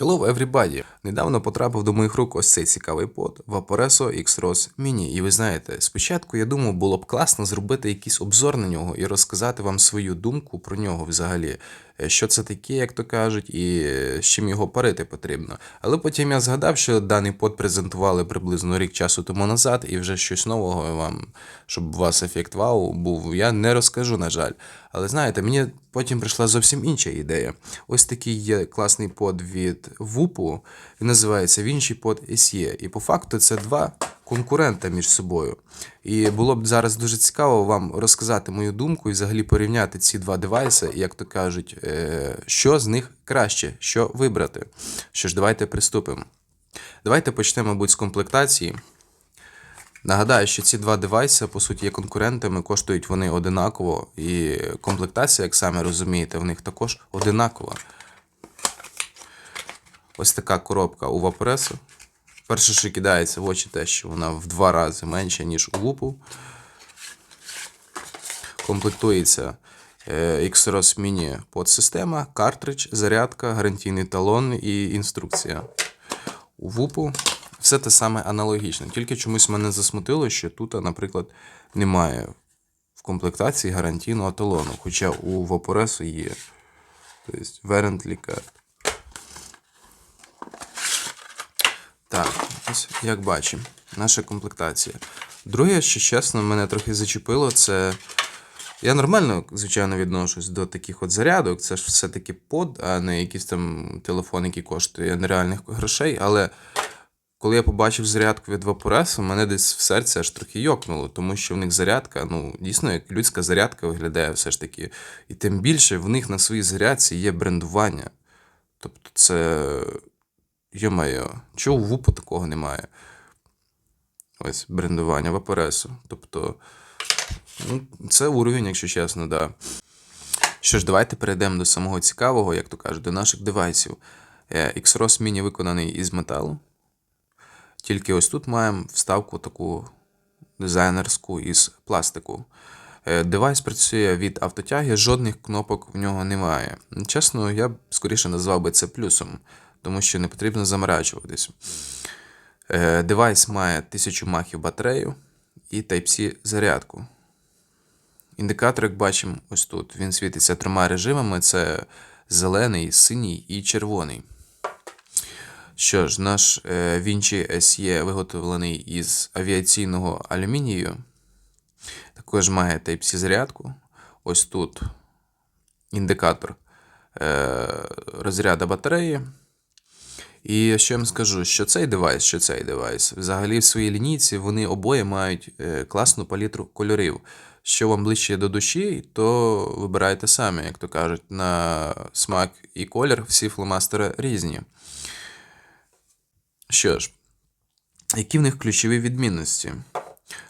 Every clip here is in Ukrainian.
Hello everybody! Недавно потрапив до моїх рук ось цей цікавий под Vaporesso X-Rose Mini. І ви знаєте, спочатку я думав, було б класно зробити якийсь обзор на нього і розказати вам свою думку про нього взагалі. Е, Що це таке, як то кажуть, і е, з чим його парити потрібно. Але потім я згадав, що даний под презентували приблизно рік часу тому назад, і вже щось нового вам, щоб у вас ефект вау був, я не розкажу, на жаль. Але знаєте, мені потім прийшла зовсім інша ідея. Ось такий є класний под від Вупу, він називається Vinci Pod SE. І по факту це два конкурента між собою. І було б зараз дуже цікаво вам розказати мою думку і взагалі порівняти ці два девайси, як то кажуть, е, що з них краще, що вибрати. Що ж, давайте приступимо. Давайте почнемо, мабуть, з комплектації. Нагадаю, що ці два девайси, по суті, є конкурентами, коштують вони одинаково, і комплектація, як самі розумієте, в них також одинакова. Ось така коробка у Vaporesso. Перше, що кидається в очі, те, що вона в два рази менша, ніж у Вупу. Комплектується е, X-Ros Mini подсистема, картридж, зарядка, гарантійний талон і інструкція. У Вупу все те саме аналогічно. Тільки чомусь мене засмутило, що тут, наприклад, немає в комплектації гарантійного талону, хоча у Vaporesso є. Тобто Card. Так, ось як бачимо, наша комплектація. Друге, що чесно, мене трохи зачепило, це. Я нормально, звичайно, відношусь до таких от зарядок. Це ж все-таки под, а не якийсь там телефон, який коштує нереальних грошей. Але коли я побачив зарядку від Vaporesso, мене десь в серці аж трохи йокнуло, тому що в них зарядка, ну, дійсно, як людська зарядка виглядає все ж таки. І тим більше в них на своїй зарядці є брендування. Тобто це. Йо-моє, чого у ВУПу такого немає? Ось брендування Vaporesso. Тобто, ну, це уровень, якщо чесно, да. Що ж, давайте перейдемо до самого цікавого, як то кажуть, до наших девайсів. Е, X-Ros Mini виконаний із металу. Тільки ось тут маємо вставку таку дизайнерську із пластику. Е, Девайс працює від автотяги, жодних кнопок в нього немає. Чесно, я б скоріше назвав би це плюсом, тому що не потрібно заморачуватись. Е, Девайс має 1000 махів батарею і Type-C зарядку. Індикатор, як бачимо, ось тут. Він світиться трьома режимами: це зелений, синій і червоний. Що ж, наш е, Vinci SE виготовлений із авіаційного алюмінію. Також має Type-C зарядку. Ось тут індикатор е, розряду батареї. І що я вам скажу, що цей девайс, що цей девайс, взагалі в своїй лінійці вони обоє мають е, класну палітру кольорів. Що вам ближче до душі, то вибирайте самі, як то кажуть, на смак і колір всі фломастери різні. Що ж, які в них ключові відмінності?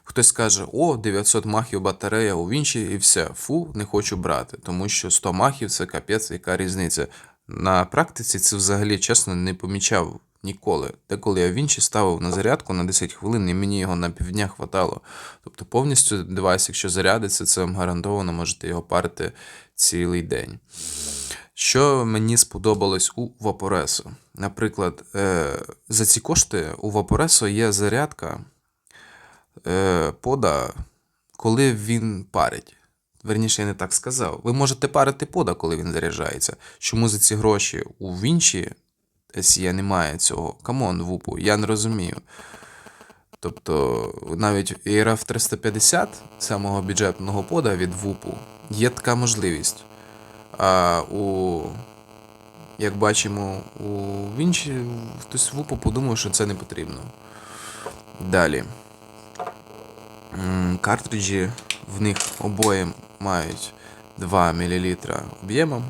Хтось скаже, о, 900 махів батарея у Вінчі і все, фу, не хочу брати, тому що 100 махів це капець, яка різниця. На практиці це взагалі чесно не помічав ніколи. Деколи я Вінчі ставив на зарядку на 10 хвилин, і мені його на півдня хватало. Тобто повністю девайс, якщо зарядиться, це вам гарантовано можете його парити цілий день. Що мені сподобалось у Vaporesso? Наприклад, е, за ці кошти у Vaporesso є зарядка е, пода, коли він парить. Верніше, я не так сказав. Ви можете парити пода, коли він заряджається. Чому за ці гроші у Вінчі SE немає цього? Камон, вупу, я не розумію. Тобто, навіть ERF 350 самого бюджетного пода від ВУПу є така можливість. А у, як бачимо, у Вінчі хтось ВУПу подумав, що це не потрібно. Далі. Картриджі в них обоє мають 2 мл об'ємом,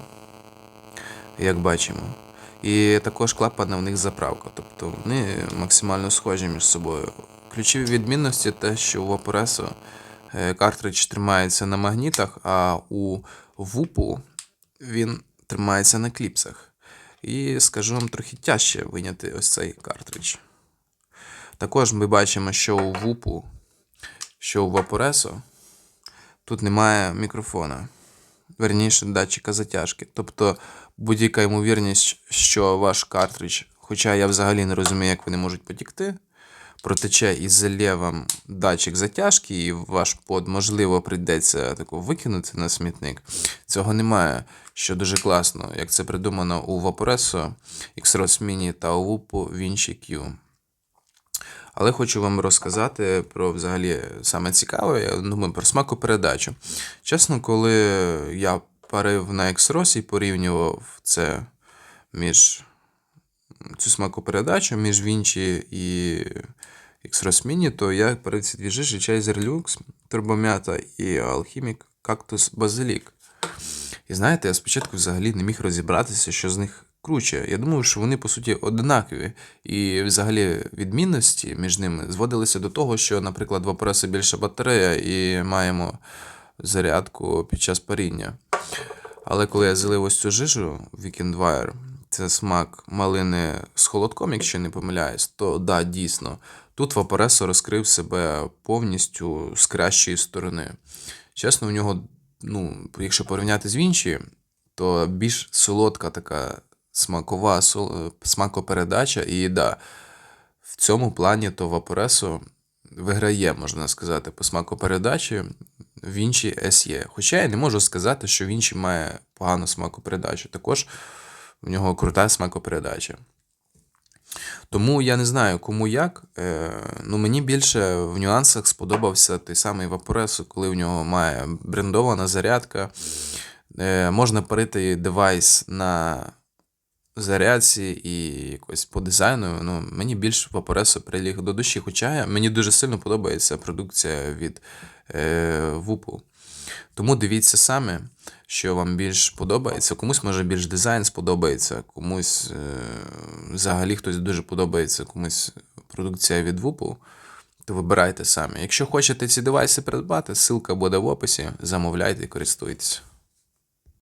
як бачимо. І також клапана в них заправка, тобто вони максимально схожі між собою. Ключові відмінності те, що у Vaporesso е, картридж тримається на магнітах, а у Вупу він тримається на кліпсах. І скажу вам трохи тяжче виняти ось цей картридж. Також ми бачимо, що у Вупу, що у Vaporesso тут немає мікрофона. верніше датчика затяжки. Тобто будь-яка ймовірність, що ваш картридж, хоча я взагалі не розумію, як вони можуть потікти, протече і залє датчик затяжки, і ваш под, можливо, прийдеться тако викинути на смітник. Цього немає, що дуже класно, як це придумано у Vaporesso, X-Ros Mini та у Whoop Vinci Q. Але хочу вам розказати про взагалі саме цікаве, я думаю, про смакопередачу. Чесно, коли я парив на X-Ros і порівнював це між цю смакопередачу між Vinci і X-Ros Mini, то я парив ці дві жижі Chaser Lux, Турбомята і Alchemic Cactus Basilic. І знаєте, я спочатку взагалі не міг розібратися, що з них круче. Я думав, що вони по суті однакові. І взагалі відмінності між ними зводилися до того, що, наприклад, в Vaporesso більша батарея і маємо зарядку під час паріння. Але коли я залив ось цю жижу Weekend Wire, це смак малини з холодком, якщо не помиляюсь, то да, дійсно. Тут Vaporesso розкрив себе повністю з кращої сторони. Чесно, у нього, ну, якщо порівняти з Вінчі, то більш солодка така смакова сол- смакопередача. І да, в цьому плані то Vaporesso виграє, можна сказати, по смакопередачі Vinci SE. Хоча я не можу сказати, що Vinci має погану смакопередачу. Також в нього крута смакопередача. Тому я не знаю, кому як. Е, ну, мені більше в нюансах сподобався той самий Vaporesso, коли в нього має брендована зарядка. Е, можна парити девайс на зарядці і якось по дизайну. Ну, мені більш Vaporesso приліг до душі. Хоча мені дуже сильно подобається продукція від е, Вупу. Тому дивіться саме, що вам більш подобається. Комусь може більш дизайн сподобається, комусь е, взагалі хтось дуже подобається, комусь продукція від Вупу. То вибирайте самі. Якщо хочете ці девайси придбати, ссылка буде в описі. Замовляйте і користуйтесь.